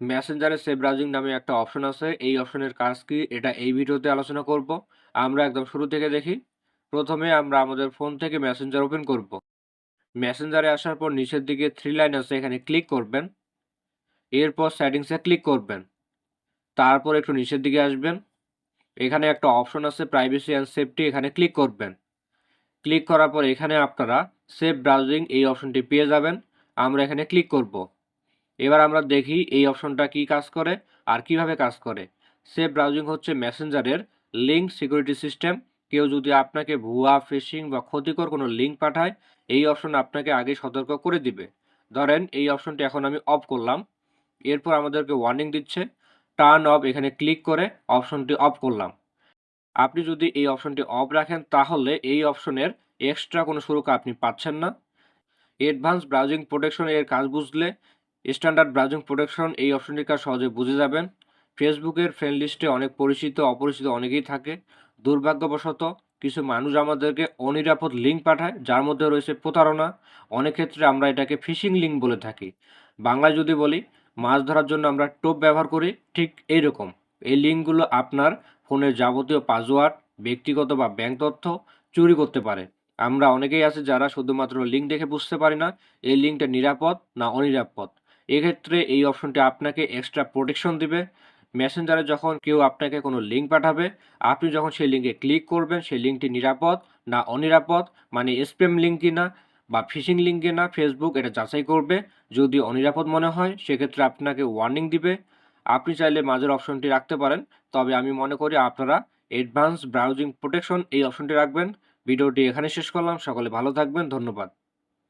মেসেঞ্জারে save browsing নামে একটা অপশন আছে। এই অপশনের কাজ কি? এটা এই ভিডিওতে আলোচনা করব। আমরা একদম শুরু থেকে দেখি। প্রথমে আমরা আমাদের ফোন থেকে মেসেঞ্জার ওপেন করব। মেসেঞ্জারে আসার পর নিচের দিকে থ্রি লাইন আছে, এখানে ক্লিক করবেন। এরপর সেটিংসে ক্লিক করবেন। তারপর একটু নিচের দিকে আসবেন। এখানে একটা অপশন আছে প্রাইভেসি অ্যান্ড সেফটি এখানে ক্লিক করবেন। ক্লিক করার পর এখানে আপনারা সেভ ব্রাউজিং এই অপশনটি পেয়ে যাবেন। আমরা এখানে ক্লিক করব। এবার আমরা দেখি এই অপশনটা কি কাজ করে আর কীভাবে কাজ করে। সেফ ব্রাউজিং হচ্ছে মেসেঞ্জারের লিঙ্ক সিকিউরিটি সিস্টেম। কেউ যদি আপনাকে ভুয়া, ফিশিং বা ক্ষতিকর কোনো লিঙ্ক পাঠায়, এই অপশন আপনাকে আগে সতর্ক করে দিবে। ধরেন এই অপশনটি এখন আমি অফ করলাম। এরপর আমাদেরকে ওয়ার্নিং দিচ্ছে। টার্ন অফ এখানে ক্লিক করে অপশনটি অফ করলাম। আপনি যদি এই অপশনটি অফ রাখেন, তাহলে এই অপশনের এক্সট্রা কোনো সুরক্ষা আপনি পাচ্ছেন না। অ্যাডভান্স ব্রাউজিং প্রোটেকশনের কাজ বুঝলে স্ট্যান্ডার্ড ব্রাউজিং প্রোটেকশন এই অপশনটির কাজ সহজে বুঝে যাবেন। ফেসবুকের ফ্রেন্ড লিস্টে অনেক পরিচিত, অপরিচিত অনেকেই থাকে। দুর্ভাগ্যবশত কিছু মানুষ আমাদেরকে অনিরাপদ লিঙ্ক পাঠায়, যার মধ্যে রয়েছে প্রতারণা। অনেক ক্ষেত্রে আমরা এটাকে ফিশিং লিঙ্ক বলে থাকি। বাংলায় যদি বলি, মাছ ধরার জন্য আমরা টোপ ব্যবহার করি, ঠিক এইরকম। এই লিঙ্কগুলো আপনার ফোনের যাবতীয় পাসওয়ার্ড, ব্যক্তিগত বা ব্যাংক তথ্য চুরি করতে পারে। আমরা অনেকেই আছে যারা শুধুমাত্র লিঙ্ক দেখে বুঝতে পারি না, এই লিঙ্কটা নিরাপদ না অনিরাপদ। এক্ষেত্রে এই অপশনটি আপনাকে এক্সট্রা প্রোটেকশন দিবে। মেসেঞ্জারে যখন কেউ আপনাকে কোনো লিঙ্ক পাঠাবে, আপনি যখন সেই লিঙ্কে ক্লিক করবেন, সেই লিঙ্কটি নিরাপদ না অনিরাপদ মানে স্প্যাম লিঙ্ক কিনা বা ফিশিং লিঙ্ক কিনা ফেসবুক এটা যাচাই করবে। যদি অনিরাপদ মনে হয়, সেক্ষেত্রে আপনাকে ওয়ার্নিং দিবে। আপনি চাইলে মাঝের অপশনটি রাখতে পারেন, তবে আমি মনে করি আপনারা অ্যাডভান্স ব্রাউজিং প্রোটেকশন এই অপশনটি রাখবেন। ভিডিওটি এখানে শেষ করলাম, সকলে ভালো থাকবেন, ধন্যবাদ।